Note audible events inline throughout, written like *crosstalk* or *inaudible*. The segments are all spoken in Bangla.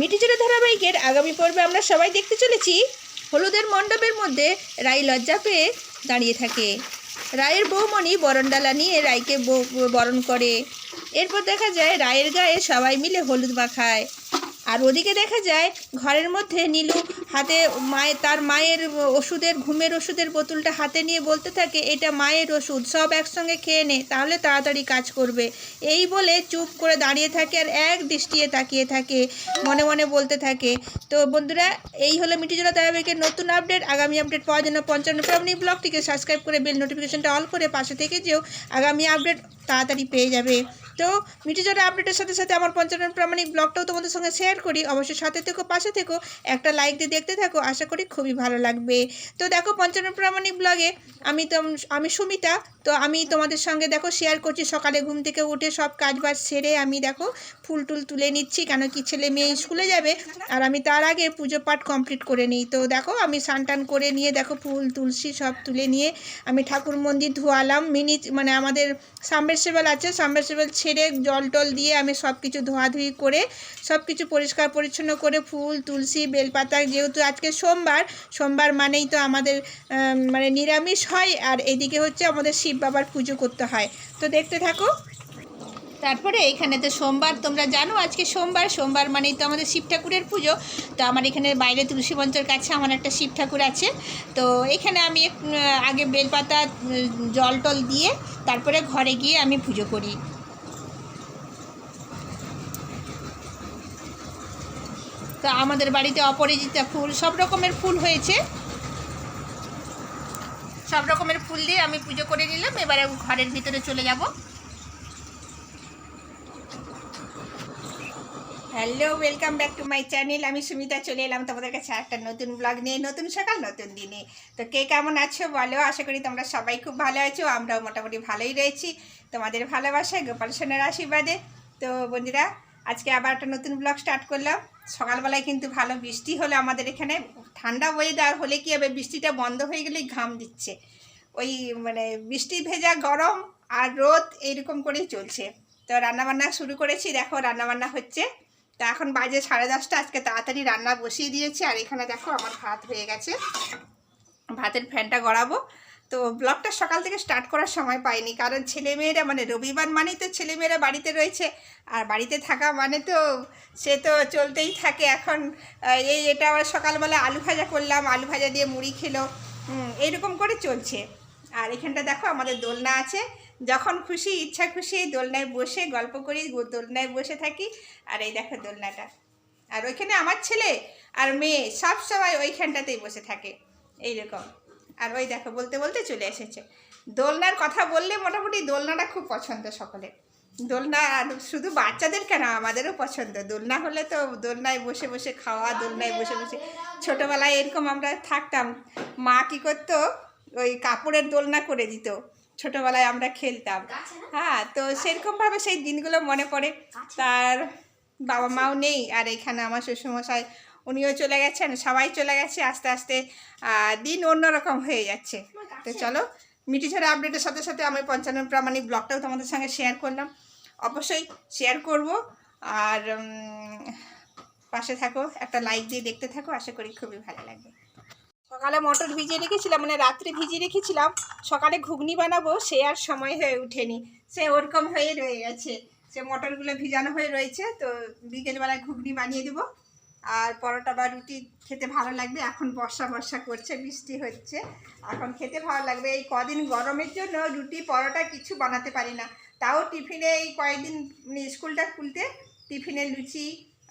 মিটিচুরি ধারাবাহিকের আগামী পর্বে আমরা সবাই দেখতে চলেছি হলুদের মণ্ডপের মধ্যে রায় লজ্জা পেয়ে দাঁড়িয়ে থাকে। রায়ের বৌমণি বরণডালা নিয়ে রায়কে বরণ করে। এরপর দেখা যায় রায়ের গায়ে সবাই মিলে হলুদ মাখায়। আর ওদিকে দেখা যায় ঘরের মধ্যে নীলু হাতে মায়ের তার মায়ের ওষুধের, ঘুমের ওষুধের বোতলটা হাতে নিয়ে বলতে থাকে, এটা মায়ের ওষুধ, সব একসঙ্গে খেয়ে নে, তাহলে তাড়াতাড়ি কাজ করবে। এই বলে চুপ করে দাঁড়িয়ে থাকে আর এক দৃষ্টিয়ে তাকিয়ে থাকে, মনে মনে বলতে থাকে, তো বন্ধুরা, এই হলো মিটিজোড়া ধারাবাহিকের নতুন আপডেট। আগামী আপডেট পাওয়ার জন্য পঞ্চান্ন প্রামণী ব্লগটিকে সাবস্ক্রাইব করে বেল নোটিফিকেশনটা অল করে পাশে থেকে যেও। আগামী আপডেট তাড়াতাড়ি পেয়ে যাবে। তো মিটিজোড়া আপডেটের সাথে সাথে আমার পঞ্চান্ন প্রামাণিক ব্লগটাও তোমাদের সঙ্গে শেয়ার করি। অবশ্যই সাথে থেকো, পাশে থেকো, একটা লাইক দিয়ে দেখতে থাকো, আশা করি খুবই ভালো লাগবে। তো দেখো পঞ্চান্ন প্রামাণিক ব্লগে আমি তো, আমি সুমিতা, তো আমি তোমাদের সঙ্গে দেখো শেয়ার করছি। সকালে ঘুম থেকে উঠে সব কাজ বাজ সেরে আমি দেখো ফুল টুল তুলে নিচ্ছি, কেন কি ছেলে মেয়ে স্কুলে যাবে আর আমি তার আগে পুজো পাঠ কমপ্লিট করে নিই। তো দেখো আমি টান করে নিয়ে দেখো ফুল, তুলসী সব তুলে নিয়ে আমি ঠাকুর মন্দির ধোয়ালাম। মিনি মানে আমাদের সাবমের্সিবল আছে সাবমের্সিবল ছেড়ে জল টল দিয়ে আমি সব কিছু ধোয়াধুয়ি করে সব কিছু পরিষ্কার পরিচ্ছন্ন করে ফুল, তুলসী, বেলপাতা, যেহেতু আজকে সোমবার সোমবার মানেই তো আমাদের মানে নিরামিষ হয় আর এদিকে হচ্ছে আমাদের শিব বাবার পুজো করতে হয়। তো দেখতে থাকো। তারপরে এখানে তো সোমবার, তোমরা জানো আজকে সোমবার সোমবার মানেই তো আমাদের শিব ঠাকুরের পুজো। তো আমার এখানে বাইরে তুলসী মঞ্চের কাছে আমার একটা শিব ঠাকুর আছে। তো এখানে আমি আগে বেলপাতা জল টল দিয়ে তারপরে ঘরে গিয়ে আমি পুজো করি। তো আমাদের বাড়িতে অপরাজিতা ফুল, সব রকমের ফুল হয়েছে। সব রকমের ফুল দিয়ে আমি পুজো করে নিলাম, এবারে ঘরের ভিতরে চলে যাব। Hello welcome back to my channel আমি সুমিতা, চলে এলাম তোমাদের কাছে একটা নতুন ব্লগ নিয়ে, নতুন সকাল, নতুন দিনে। তো কে কেমন আছো বলো? আশা করি তোমরা সবাই খুব ভালো আছো, আমরাও মোটামুটি ভালোই রয়েছি। তোমাদের ভালোবাসায় গোপাল সোনার আশীর্বাদে। তো বন্ধুরা, আজকে আবার একটা নতুন ব্লগ স্টার্ট করলাম। সকালবেলায় কিন্তু ভালো বৃষ্টি হলো আমাদের এখানে। ঠান্ডা ওয়েদার হলে কি হবে? বৃষ্টিটা বন্ধ হয়ে গেলেই ঘাম দিচ্ছে। ওই মানে বৃষ্টি ভেজা গরম আর রোদ এইরকম করেই চলছে। তো রান্নাবান্না শুরু করেছি। দেখো রান্নাবান্না হচ্ছে। তা এখন বাজে সাড়ে দশটা আজকে তাড়াতাড়ি রান্না বসিয়ে দিয়েছি আর এখানে দেখো আমার ভাত হয়ে গেছে। ভাতের ফ্যানটা গড়াবো। তো ব্লগটা সকাল থেকে স্টার্ট করার সময় পাইনি কারণ ছেলেমেয়েরা মানে রবিবার মানেই তো ছেলেমেয়েরা বাড়িতে রয়েছে আর বাড়িতে থাকা মানে তো সে তো চলতেই থাকে। এখন এই এটা আবার সকালবেলা আলু ভাজা করলাম আলু ভাজা দিয়ে মুড়ি খেলো হুম, এইরকম করে চলছে। আর এখানটা দেখো আমাদের দোলনা আছে যখন খুশি, ইচ্ছা খুশি এই দোলনায় বসে গল্প করি দোলনায় বসে থাকি। আর এই দেখো দোলনাটা। আর ওইখানে আমার ছেলে আর মেয়ে সব সময় ওইখানটাতেই বসে থাকে। এইরকম। আর ওই দেখো, বলতে বলতে চলে এসেছে। দোলনার কথা বললে মোটামুটি দোলনাটা খুব পছন্দ সকলের। দোলনা শুধু বাচ্চাদের কেন, আমাদেরও পছন্দ। দোলনা হলে তো দোলনায় বসে বসে খাওয়া, দোলনায় বসে বসে ছোটোবেলায় এরকম আমরা থাকতাম। মা কী করতো? ওই কাপড়ের দোলনা করে দিত। ছোটোবেলায় আমরা খেলতাম। হ্যাঁ তো সেরকমভাবে সেই দিনগুলো মনে পড়ে। তার বাবা মাও নেই আর এখানে আমার শ্বশুরমশাই উনিও চলে গেছেন সবাই চলে গেছে আস্তে আস্তে দিন অন্যরকম হয়ে যাচ্ছে। তো চলো মিটি ছাড়া আপডেটের সাথে সাথে আমি পঞ্চানন প্রামাণিক ব্লগটাও তোমাদের সঙ্গে শেয়ার করলাম। অবশ্যই শেয়ার করব আর পাশে থাকো একটা লাইক দিয়ে দেখতে থাকো আশা করি খুবই ভালো লাগবে। সকালে মটর ভিজিয়ে রেখেছিলাম মানে রাত্রে ভিজিয়ে রেখেছিলাম, সকালে ঘুগনি বানাবো, সে আর সময় হয়ে ওঠেনি সে ওরকম হয়ে রয়ে গেছে। সে মটরগুলো ভিজানো হয়ে রয়েছে, তো বিকেলবেলায় ঘুগনি বানিয়ে দেবো। আর পরোটা বা রুটি খেতে ভালো লাগবে, এখন বর্ষা বর্ষা করছে, বৃষ্টি হচ্ছে। এখন খেতে ভালো লাগবে। এই কদিন গরমের জন্য রুটি, পরোটা কিছু বানাতে পারি না। তাও টিফিনে এই কয়েকদিন মানে স্কুলটা খুলতে টিফিনে লুচি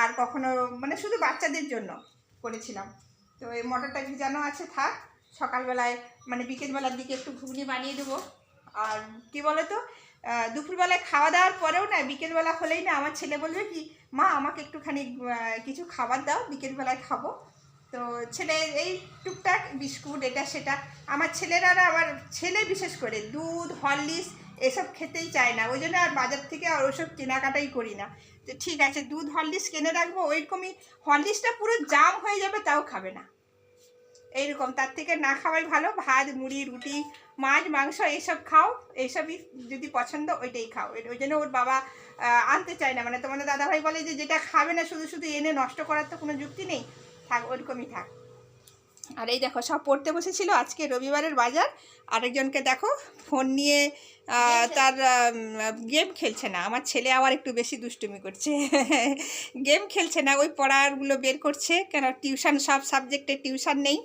আর কখনো মানে শুধু বাচ্চাদের জন্য করেছিলাম। তো এই মটরটা ভিজানো আছে, থাক। সকালবেলায় মানে বিকেলবেলার দিকে একটু ঘুগনি বানিয়ে দেবো। আর কি বলো তো দুপুরবেলায় খাওয়া দাওয়ার পরেও না, বিকেলবেলা হলেই না আমার ছেলে বলবে কি, মা, আমাকে একটুখানি কিছু খাবার দাও, বিকেলবেলায় খাব। তো ছেলে, এই টুকটাক বিস্কুট, এটা, সেটা। আমার ছেলেরা না আমার ছেলে বিশেষ করে, দুধ, হরলিক্স এসব খেতেই চায় না। ওই জন্য আর বাজার থেকে আর ওসব কেনাকাটাই করি না। তো ঠিক আছে, দুধ হরলিক্স কিনে রাখব, ওইরকমই হরলিক্সটা পুরো জাম হয়ে যাবে, তাও খাবে না। এইরকম, তার থেকে না খাওয়াই ভালো, ভাত, মুড়ি, রুটি, মাছ, মাংস, এইসব খাও, এইসবই যদি পছন্দ ওইটাই খাও। ওই জন্য ওর বাবা আনতে চায় না। মানে তোমাদের দাদাভাই বলে যে যেটা খাবে না শুধু শুধু এনে নষ্ট করার তো কোনো যুক্তি নেই। থাক ওরকমই থাক। আর এই দেখো সব পড়তে বসেছিল আজকে রবিবারের বাজার। আরেকজনকে দেখো ফোন নিয়ে তার গেম খেলছে না। আমার ছেলে আবার একটু বেশি দুষ্টুমি করছে। *laughs* গেম খেলছে না ওই পড়ারগুলো বের করছে কেন টিউশন সব সাবজেক্টে টিউশন নেই।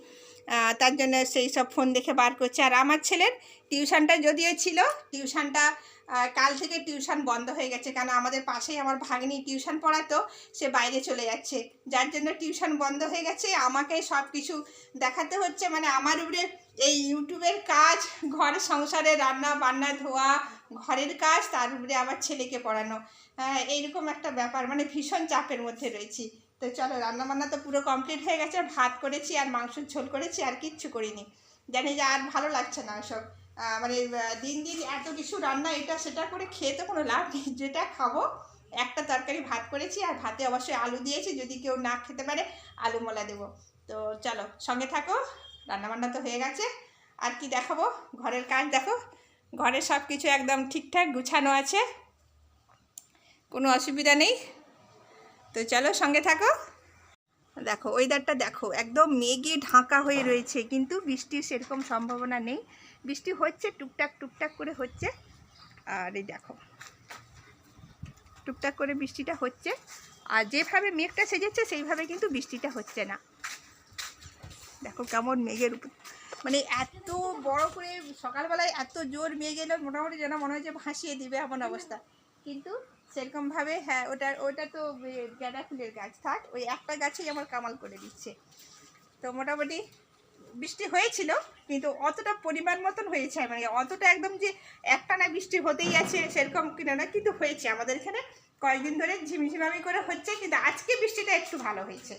তার জন্য সেই সব ফোন দেখে বার করছে। আর আমার ছেলের টিউশনটা যদিও ছিল টিউশনটা কাল থেকে টিউশন বন্ধ হয়ে গেছে। কেন আমাদের পাশেই আমার ভাগ্নি টিউশন পড়াতো, সে বাইরে চলে যাচ্ছে। যার জন্য টিউশন বন্ধ হয়ে গেছে। আমাকে সব কিছু দেখাতে হচ্ছে। মানে আমার উপরে এই ইউটিউবের কাজ, ঘর সংসারে রান্না বান্না ধোয়া, ঘরের কাজ, তার উপরে আবার ছেলেকে পড়ানো। হ্যাঁ এইরকম একটা ব্যাপার। মানে ভীষণ চাপের মধ্যে রয়েছি। তো চলো, রান্নাবান্না তো পুরো কমপ্লিট হয়ে গেছে। ভাত করেছি আর মাংসের ঝোল করেছি, আর কিচ্ছু করিনি। জানি যে আর ভালো লাগছে না সব মানে দিন দিন এত কিছু রান্না এটা সেটা করে খেয়ে তো কোনো লাভ নেই। যেটা খাব, একটা তরকারি ভাত করেছি আর ভাতে অবশ্যই আলু দিয়েছি, যদি কেউ না খেতে পারে আলু মোলা দেবো। তো চলো, সঙ্গে থাকো, রান্নাবান্না তো হয়ে গেছে। আর কি দেখাবো? ঘরের কাজ দেখো। ঘরে সব কিছু একদম ঠিকঠাক গুছানো আছে। কোনো অসুবিধা নেই। তো চলো, সঙ্গে থাকো। দেখো ওয়েদারটা দেখো, একদম মেঘে ঢাকা হয়ে রয়েছে, কিন্তু বৃষ্টির সেরকম সম্ভাবনা নেই। বৃষ্টি হচ্ছে, টুকটাক টুকটাক করে হচ্ছে। আর এই দেখো, টুকটাক করে বৃষ্টিটা হচ্ছে। আর যেভাবে মেঘটা সেজেছে, সেইভাবে কিন্তু বৃষ্টিটা হচ্ছে না। দেখো কেমন মেঘের উপর মানে এত বড় করে সকালবেলায় এত জোর মেঘ এলো, মোটামুটি যেন মনে হচ্ছে ভাসিয়ে দিবে এমন অবস্থা। কিন্তু সেরকমভাবে হ্যাঁ ওটা ওটা তো গাঁদা ফুলের গাছ। থাক, ওই একটা গাছেই আমার কামাল করে দিচ্ছে। তো মোটামুটি বৃষ্টি হয়েছিল, কিন্তু অতটা পরিমাণ মতন হয়েছে মানে অতটা একদম যে একটানা বৃষ্টি হতেই আছে সেরকম কিনা না, কিন্তু হয়েছে। আমাদের এখানে কয়েকদিন ধরে ঝিমিঝিমামি করে হচ্ছে, কিন্তু আজকে বৃষ্টিটা একটু ভালো হয়েছে।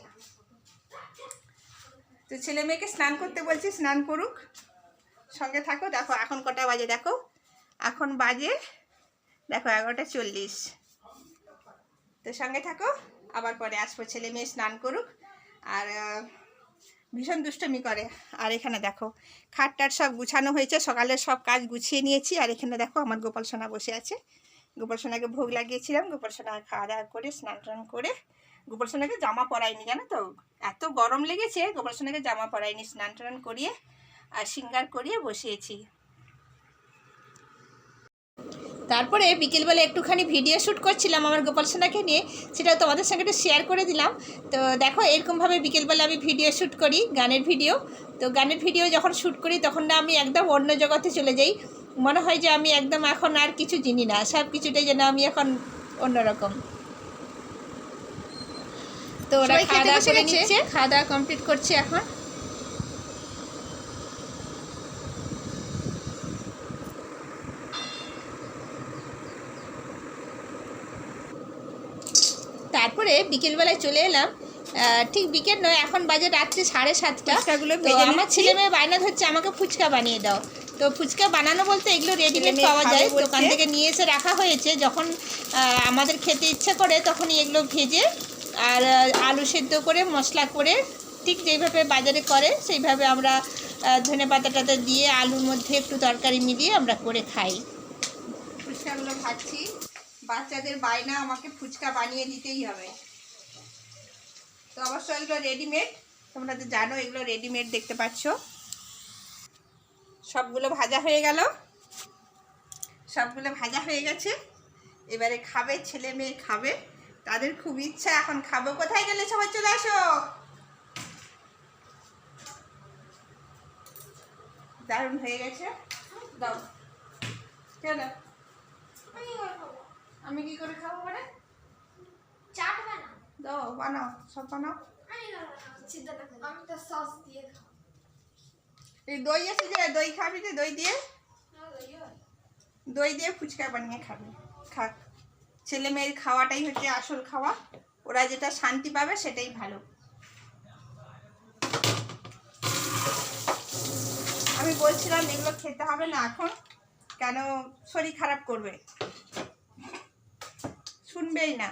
তো ছেলে মেয়েকে স্নান করতে বলছি, স্নান করুক। সঙ্গে থাকো, দেখো এখন কটা বাজে, দেখো। এখন বাজে, দেখো এগারোটা চল্লিশ। তো সঙ্গে থাকো, আবার পরে আসব, ছেলে মেয়ে স্নান করুক। আর ভীষণ দুষ্টমি করে। আর এখানে দেখো, খাটটার সব গুছানো হয়েছে সকালে সব কাজ গুছিয়ে নিয়েছি। আর এখানে দেখো, আমার গোপাল সোনা বসে আছে। গোপাল সোনাকে ভোগ লাগিয়েছিলাম। গোপাল সোনা খাওয়া দাওয়া করে, স্নান টান করে, গোপাল সোনাকে জামা পরাইনি জানো তো? এত গরম লেগেছে, গোপাল সোনাকে জামা পরাইনি স্নান টান করিয়ে আর সিঙ্গার করিয়ে বসিয়েছি। তারপরে বিকেলবেলা একটুখানি ভিডিও শ্যুট করছিলাম আমার গোপাল সোনাকে নিয়ে সেটাও তোমাদের সঙ্গে একটু শেয়ার করে দিলাম। তো দেখো এরকমভাবে বিকেলবেলা আমি ভিডিও শ্যুট করি গানের ভিডিও। তো গানের ভিডিও যখন শ্যুট করি তখন না আমি একদম অন্য জগতে চলে যাই। মনে হয় যে আমি একদম এখন আর কিছু চিনি না সব কিছুটাই যেন আমি এখন অন্যরকম। তো ওরা খাওয়া দাওয়া করে নিচ্ছে। খাওয়া দাওয়া কমপ্লিট করছে এখন। তারপরে বিকেলবেলায় চলে এলাম। ঠিক বিকেল নয় এখন বাজে রাত্রি সাড়ে সাতটা। তো আমার ছেলে মেয়ে বায়না ধরছে আমাকে ফুচকা বানিয়ে দাও। তো ফুচকা বানানো বলতে এগুলো রেডিমেড পাওয়া যায়। দোকান থেকে নিয়ে এসে রাখা হয়েছে। যখন আমাদের খেতে ইচ্ছা করে তখনই এগুলো ভেজে আর আলু সেদ্ধ করে মশলা করে ঠিক যেইভাবে বাজারে করে সেইভাবে আমরা ধনে পাতা টাতা দিয়ে আলুর মধ্যে একটু তরকারি মিলিয়ে আমরা করে খাই। ফুচকাগুলো খাচ্ছি বাচ্চাদের বায়না আমাকে ফুচকা বানিয়ে দিতেই হবে। তো অবশ্যই এগুলো রেডিমেড তোমরা তো জানো এগুলো রেডিমেড দেখতে পাচ্ছ। সবগুলো ভাজা হয়ে গেল। সবগুলো ভাজা হয়ে গেছে। এবারে খাবে, ছেলে মেয়ে খাবে। তাদের খুব ইচ্ছা, এখন খাব। কোথায় গেলে সবাই চলে আসো? দারুণ হয়ে গেছে। দাও। চলো আমি কি করে খাব মানে? চাট বানাও। দাও বানাও সব বানাও। আমি তো সস দিয়ে খাব। এই দই আছে যে দই খাবি যে দই দিয়ে? দই দিয়ে ফুচকা বানিয়ে খাবে। খাক। ছেলে মেয়ের খাওয়াটাই হচ্ছে আসল খাওয়া। ওরা যেটা শান্তি পাবে সেটাই ভালো। আমি বলছিলাম এগুলো খেতে হবে না এখন। কেন শরীর খারাপ করবে? শুনবেই না।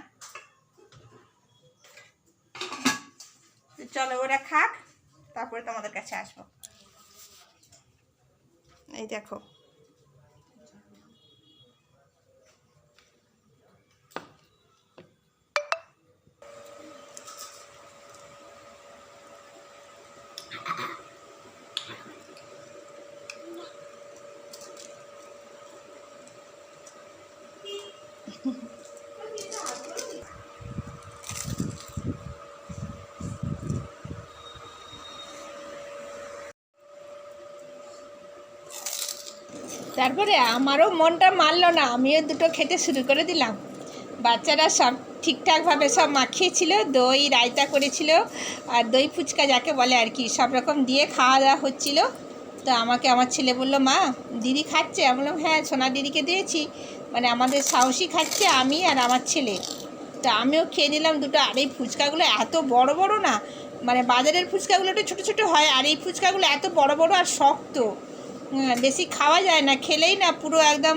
চলো ওরা খাক তারপরে তোমাদের কাছে আসব। এই দেখো। *laughs* তারপরে আমারও মনটা মানলো না, আমিও দুটো খেতে শুরু করে দিলাম। বাচ্চারা সব ঠিকঠাকভাবে সব মাখিয়েছিল, দই রায়তা করেছিল আর দই ফুচকা যাকে বলে আর কি, সব রকম দিয়ে খাওয়া দাওয়া হচ্ছিল। তো আমাকে আমার ছেলে বলল, মা, দিদি খাচ্ছে? আমি বললাম হ্যাঁ সোনা দিদিকে দিয়েছি। মানে আমাদের সাহসী খাচ্ছে আমি আর আমার ছেলে। তো আমিও খেয়ে নিলাম দুটো। আর এই ফুচকাগুলো এত বড় বড় না মানে বাজারের ফুচকাগুলো একটু ছোটো ছোটো হয়, আর এই ফুচকাগুলো এত বড় বড় আর শক্ত। বেশি খাওয়া যায় না, খেলেই না পুরো একদম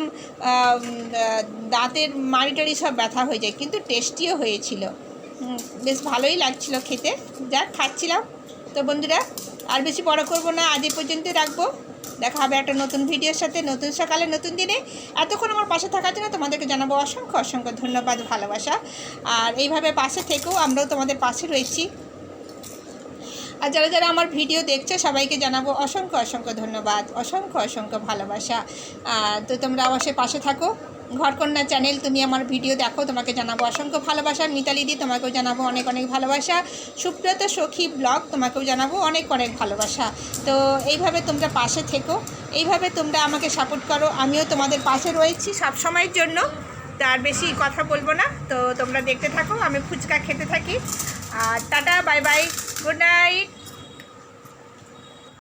দাঁতের মাড়ি সব ব্যথা হয়ে যায়, কিন্তু টেস্টিও হয়েছিল। বেশ ভালোই লাগছিল খেতে। যাক, খাচ্ছিলাম। তো বন্ধুরা, আর বেশি বড় করব না, আজ পর্যন্ত রাখব। দেখা হবে একটা নতুন ভিডিওর সাথে, নতুন সকালে, নতুন দিনে। এতক্ষণ আমার পাশে থাকার জন্য তোমাদেরকে জানাব অসংখ্য অসংখ্য ধন্যবাদ, ভালোবাসা। আর এইভাবে পাশে থেকেও আমরাও তোমাদের পাশে রয়েছি। আর যারা যারা আমার ভিডিও দেখছ, সবাইকে জানাব অসংখ্য অসংখ্য ধন্যবাদ, অসংখ্য অসংখ্য ভালোবাসা। তো তোমরা অবশ্যই পাশে থাকো। ঘরকন্যা চ্যানেল, তুমি আমার ভিডিও দেখো, তোমাকে জানাব অসংখ্য ভালোবাসা। মিতালি দি, তোমাকেও জানাব অনেক অনেক ভালোবাসা। সুব্রত সখী ব্লগ, তোমাকেও জানাব অনেক অনেক ভালোবাসা। তো এইভাবে তোমরা পাশে থেকো, এইভাবে তোমরা আমাকে সাপোর্ট করো। আমিও তোমাদের পাশে রয়েছি সব সময়ের জন্য। তার বেশি কথা বলব না। তো তোমরা দেখতে থাকো, আমি ফুচকা খেতে থাকি। আর tata bye bye good night.